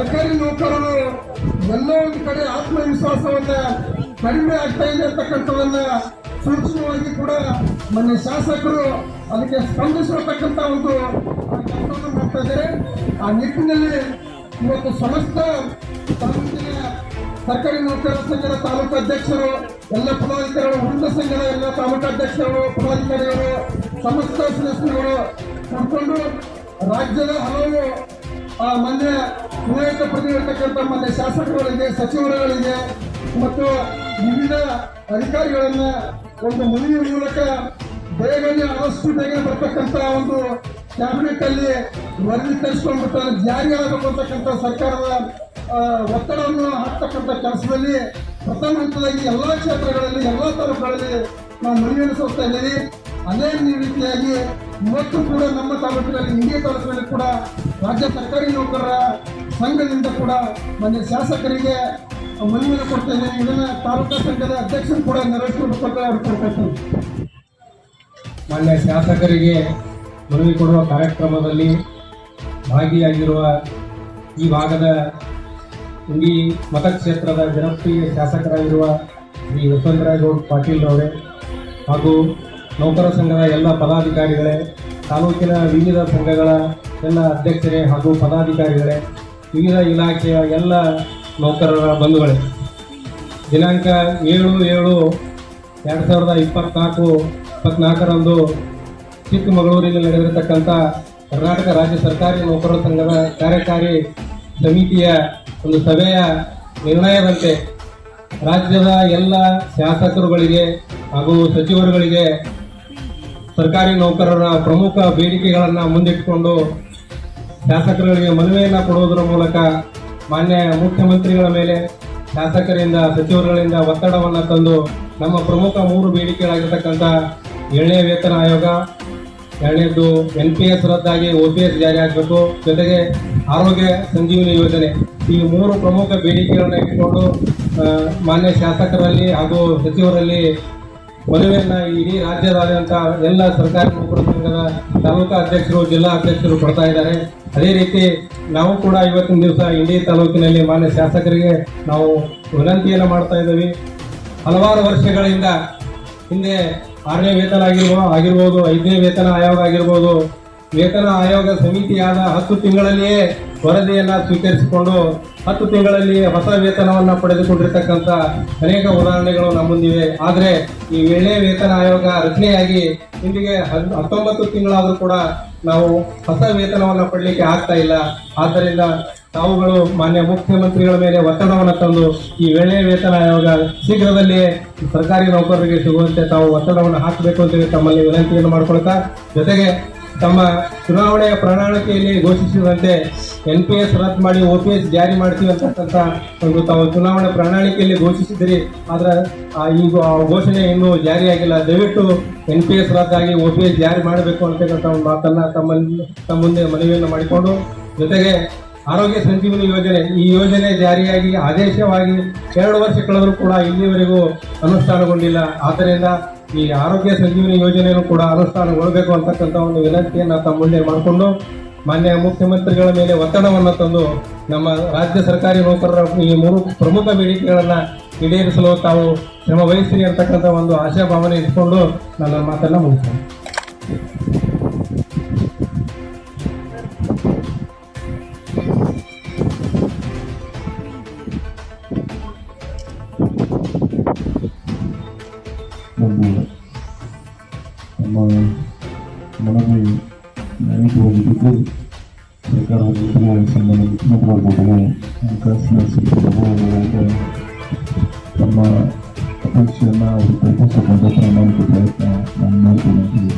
ಸರ್ಕಾರಿ ನೌಕರರು ಎಲ್ಲೋ ಒಂದು ಕಡೆ ಆತ್ಮವಿಶ್ವಾಸವನ್ನ ಕಡಿಮೆ ಆಗ್ತಾ ಇದೆ ಅಂತಕ್ಕಂಥವನ್ನ ಸೂಕ್ಷ್ಮವಾಗಿ ಕೂಡ ಮೊನ್ನೆ ಶಾಸಕರು ಅದಕ್ಕೆ ಸ್ಪಂದಿಸಿರತಕ್ಕಂಥ ಒಂದು ಕೆಲಸವನ್ನು ಮಾಡ್ತಾ ಇದ್ದಾರೆ ಆ ನಿಟ್ಟಿನಲ್ಲಿ ಇವತ್ತು ಸಮಸ್ತ ತಾಲೂಕಿನ ಸರ್ಕಾರಿ ನೌಕರರ ಸಂಘದ ತಾಲೂಕು ಅಧ್ಯಕ್ಷರು ಎಲ್ಲ ಪದಾಧಿಕಾರಿಗಳು ಉನ್ನತ ಸಂಘದ ಎಲ್ಲ ತಾಲೂಕು ಅಧ್ಯಕ್ಷರು ಪದಾಧಿಕಾರಿಗಳು ಸಮಸ್ತ ಸದಸ್ಯರುಗಳು ಕೂತ್ಕೊಂಡು ರಾಜ್ಯದ ಹಲವು ಆ, ಮಾನ್ಯ ಚುನಾಯಿತ ಪ್ರತಿರ್ತಕ್ಕಂಥ ಮಾನ್ಯ ಶಾಸಕರುಗಳಿಗೆ, ಸಚಿವರುಗಳಿಗೆ ಮತ್ತು ವಿವಿಧ ಅಧಿಕಾರಿಗಳನ್ನ ಒಂದು ಮನವಿ ಮೂಲಕ ಬೇಗನೆ ಆದಷ್ಟು ಬೇಗ ಬರ್ತಕ್ಕಂಥ ಒಂದು ಕ್ಯಾಬಿನೆಟ್ ಅಲ್ಲಿ ವರದಿ ತರಿಸ್ಕೊಂಡ್ಬಿಟ್ಟು ಅದು ಜಾರಿ ಸರ್ಕಾರದ ಒತ್ತಡವನ್ನು ಹಾಕ್ತಕ್ಕಂಥ ಕೆಲಸದಲ್ಲಿ ಪ್ರಥಮ ಹಂತದಲ್ಲಿ ಎಲ್ಲ ಕ್ಷೇತ್ರಗಳಲ್ಲಿ, ಎಲ್ಲ ತಾಲೂಕುಗಳಲ್ಲಿ ನಾವು ಮನವಿಯನ್ನು ಸೋಸ್ತಾ ಇದ್ದೀವಿ. ಅದೇ ರೀತಿಯಾಗಿ ಇವತ್ತು ಕೂಡ ನಮ್ಮ ತಾಲೂಕಿನಲ್ಲಿ ಇಂಡಿಯಾ ತಾಲೂಕಿನಲ್ಲಿ ಕೂಡ ರಾಜ್ಯ ಸರ್ಕಾರಿ ನೌಕರರ ಸಂಘದಿಂದ ಕೂಡ ಮೊನ್ನೆ ಶಾಸಕರಿಗೆ ಮನವಿಯನ್ನು ಕೊಡ್ತಾ ಇದ್ದೇನೆ. ಇದನ್ನು ತಾಲೂಕಾ ಸಂಘದ ಅಧ್ಯಕ್ಷರು ಕೂಡ ನೆರವೇರಿಸಿಕೊಡ್ತಾರೆ ಅವ್ರು ಕೊಡ್ತಾರೆ ಮಾನ್ಯ ಶಾಸಕರಿಗೆ ಮನವಿ ಕೊಡುವ ಕಾರ್ಯಕ್ರಮದಲ್ಲಿ ಭಾಗಿಯಾಗಿರುವ ಈ ಭಾಗದ ಈ ಮತಕ್ಷೇತ್ರದ ಜನಪ್ರಿಯ ಶಾಸಕರಾಗಿರುವ ಶ್ರೀ ವಸಂತರಾಜಗೌಡ ಪಾಟೀಲ್ ಅವರೇ ಹಾಗೂ ನೌಕರ ಸಂಘದ ಎಲ್ಲ ಪದಾಧಿಕಾರಿಗಳೇ, ತಾಲೂಕಿನ ವಿವಿಧ ಸಂಘಗಳ ಎಲ್ಲ ಅಧ್ಯಕ್ಷರೇ ಹಾಗೂ ಪದಾಧಿಕಾರಿಗಳೇ ವಿವಿಧ ಇಲಾಖೆಯ ಎಲ್ಲ ನೌಕರರ ಬಂಧುಗಳೇ. ದಿನಾಂಕ ಏಳು ಏಳು ಎರಡು ಸಾವಿರದ ಇಪ್ಪತ್ನಾಲ್ಕು ಇಪ್ಪತ್ನಾಲ್ಕರಂದು ಚಿಕ್ಕಮಗಳೂರಿನಲ್ಲಿ ನಡೆದಿರತಕ್ಕಂಥ ಕರ್ನಾಟಕ ರಾಜ್ಯ ಸರ್ಕಾರಿ ನೌಕರರ ಸಂಘದ ಕಾರ್ಯಕಾರಿ ಸಮಿತಿಯ ಒಂದು ಸಭೆಯ ನಿರ್ಣಯದಂತೆ ರಾಜ್ಯದ ಎಲ್ಲ ಶಾಸಕರುಗಳಿಗೆ ಹಾಗೂ ಸಚಿವರುಗಳಿಗೆ ಸರ್ಕಾರಿ ನೌಕರರ ಪ್ರಮುಖ ಬೇಡಿಕೆಗಳನ್ನು ಮುಂದಿಟ್ಟುಕೊಂಡು ಶಾಸಕರುಗಳಿಗೆ ಮನವಿಯನ್ನು ಕೊಡುವುದರ ಮೂಲಕ ಮಾನ್ಯ ಮುಖ್ಯಮಂತ್ರಿಗಳ ಮೇಲೆ ಶಾಸಕರಿಂದ, ಸಚಿವರುಗಳಿಂದ ಒತ್ತಡವನ್ನು ತಂದು ನಮ್ಮ ಪ್ರಮುಖ ಮೂರು ಬೇಡಿಕೆಗಳಾಗಿರ್ತಕ್ಕಂಥ ಏಳನೇ ವೇತನ ಆಯೋಗ ಎರಡನೇದು ಎನ್ ಪಿ ಎಸ್ ರದ್ದಾಗಿ ಒ ಪಿ ಎಸ್ ಜಾರಿ ಆಗಬೇಕು, ಜೊತೆಗೆ ಆರೋಗ್ಯ ಸಂಜೀವಿನಿ ಯೋಜನೆ. ಈ ಮೂರು ಪ್ರಮುಖ ಬೇಡಿಕೆಗಳನ್ನು ಇಟ್ಟುಕೊಂಡು ಮಾನ್ಯ ಶಾಸಕರಲ್ಲಿ ಹಾಗೂ ಸಚಿವರಲ್ಲಿ ಮನವಿಯನ್ನ ಇಡೀ ರಾಜ್ಯದಾದ್ಯಂತ ಎಲ್ಲ ಸರ್ಕಾರಿ ನೌಕರ ಸಂಘದ ತಾಲೂಕಾ ಅಧ್ಯಕ್ಷರು, ಜಿಲ್ಲಾ ಅಧ್ಯಕ್ಷರು ಕೊಡ್ತಾ ಇದ್ದಾರೆ. ಅದೇ ರೀತಿ ನಾವು ಕೂಡ ಇವತ್ತಿನ ದಿವಸ ಇಡೀ ತಾಲೂಕಿನಲ್ಲಿ ಮಾನ್ಯ ಶಾಸಕರಿಗೆ ನಾವು ವಿನಂತಿಯನ್ನು ಮಾಡ್ತಾ ಇದ್ದೀವಿ. ಹಲವಾರು ವರ್ಷಗಳಿಂದ ಹಿಂದೆ ಆರನೇ ವೇತನ ಆಗಿರ್ಬೋದು ಆಗಿರ್ಬೋದು, ಐದನೇ ವೇತನ ಆಯೋಗ ಆಗಿರ್ಬೋದು ವೇತನ ಆಯೋಗ ಸಮಿತಿಯಾದ ಹತ್ತು ತಿಂಗಳಲ್ಲಿಯೇ ವರದಿಯನ್ನು ಸ್ವೀಕರಿಸಿಕೊಂಡು ಹತ್ತು ತಿಂಗಳಲ್ಲಿ ಹೊಸ ವೇತನವನ್ನು ಪಡೆದುಕೊಂಡಿರ್ತಕ್ಕಂಥ ಅನೇಕ ಉದಾಹರಣೆಗಳು ನಮ್ಮ ಮುಂದಿವೆ ಆದರೆ ಈ ವೇಳೆ ವೇತನ ಆಯೋಗ ರಚನೆಯಾಗಿ ಇಂದಿಗೆ ಹತ್ತೊಂಬತ್ತು ತಿಂಗಳಾದರೂ ಕೂಡ ನಾವು ಹೊಸ ವೇತನವನ್ನು ಪಡಲಿಕ್ಕೆ ಆಗ್ತಾ ಇಲ್ಲ. ಆದ್ದರಿಂದ ತಾವುಗಳು ಮಾನ್ಯ ಮುಖ್ಯಮಂತ್ರಿಗಳ ಮೇಲೆ ಒತ್ತಡವನ್ನು ತಂದು ಈ ವೇಳೆ ವೇತನ ಆಯೋಗ ಶೀಘ್ರದಲ್ಲಿಯೇ ಸರ್ಕಾರಿ ನೌಕರರಿಗೆ ಸಿಗುವಂತೆ ತಾವು ಒತ್ತಡವನ್ನು ಹಾಕಬೇಕು ಅಂತೇಳಿ ತಮ್ಮಲ್ಲಿ ವಿನಂತಿಯನ್ನು ಮಾಡಿಕೊಳ್ತಾ, ಜೊತೆಗೆ ತಮ್ಮ ಚುನಾವಣೆಯ ಪ್ರಣಾಳಿಕೆಯಲ್ಲಿ ಘೋಷಿಸಿದಂತೆ ಎನ್ ಪಿ ಎಸ್ ರದ್ದು ಮಾಡಿ ಒ ಪಿ ಎಸ್ ಜಾರಿ ಮಾಡ್ತೀವಿ ಅಂತಕ್ಕಂಥ ಒಂದು ತಾವು ಚುನಾವಣಾ ಪ್ರಣಾಳಿಕೆಯಲ್ಲಿ ಘೋಷಿಸಿದ್ರಿ. ಆದರೆ, ಆ ಈ ಆ ಘೋಷಣೆ ಇನ್ನೂ ಜಾರಿಯಾಗಿಲ್ಲ. ದಯವಿಟ್ಟು ಎನ್ ಪಿ ಎಸ್ ರದ್ದಾಗಿ ಒ ಪಿ ಎಸ್ ಜಾರಿ ಮಾಡಬೇಕು ಅಂತಕ್ಕಂಥ ಒಂದು ಮಾತನ್ನು ತಮ್ಮಲ್ಲಿ ತಮ್ಮ ಮುಂದೆ ಮನವಿಯನ್ನು ಮಾಡಿಕೊಂಡು, ಜೊತೆಗೆ ಆರೋಗ್ಯ ಸಂಜೀವನಿ ಯೋಜನೆ, ಈ ಯೋಜನೆ ಜಾರಿಯಾಗಿ ಆದೇಶವಾಗಿ ಎರಡು ವರ್ಷ ಕಳೆದರೂ ಕೂಡ ಇಲ್ಲಿವರೆಗೂ ಅನುಷ್ಠಾನಗೊಂಡಿಲ್ಲ. ಆದ್ದರಿಂದ ಈ ಆರೋಗ್ಯ ಸಂಜೀವನಿ ಯೋಜನೆಯನ್ನು ಕೂಡ ಅನುಷ್ಠಾನಗೊಳ್ಳಬೇಕು ಅಂತಕ್ಕಂಥ ಒಂದು ವಿನಂತಿಯನ್ನು ತಮ್ಮ ಮುಂದೆ ಮಾಡಿಕೊಂಡು ಮಾನ್ಯ ಮುಖ್ಯಮಂತ್ರಿಗಳ ಮೇಲೆ ಒತ್ತಡವನ್ನು ತಂದು ನಮ್ಮ ರಾಜ್ಯ ಸರ್ಕಾರಿ ನೌಕರರ ಈ ಮೂರು ಪ್ರಮುಖ ಬೇಡಿಕೆಗಳನ್ನು ಈಡೇರಿಸಲು ತಾವು ಶ್ರಮ ವಹಿಸಿರಿ ಅಂತಕ್ಕಂಥ ಒಂದು ಆಶಾಭಾವನೆ ಇಟ್ಕೊಂಡು ನನ್ನ ಮಾತನ್ನು ಮುಗಿಸ್ತೇನೆ. ನಮ್ಮ ಮನವಿ ನೈತಿಕವಾಗಿದ್ದು ಸರ್ಕಾರ ಯೋಜನೆ ಸಂಬಂಧ ಮುಖ್ಯಮಂತ್ರಿಗಳ ಹಣಕಾಸಿನ ಸಂದರ್ಭಗಳಲ್ಲಿ ತಮ್ಮ ಅಪೇಕ್ಷೆಯನ್ನು ಅವರು ಕಲ್ಪಿಸಿಕೊಂಡ ಪ್ರಾಮಾಣಿಕ ಪ್ರಯತ್ನ ನಾನು ಮಾಡ್ತೀನಿ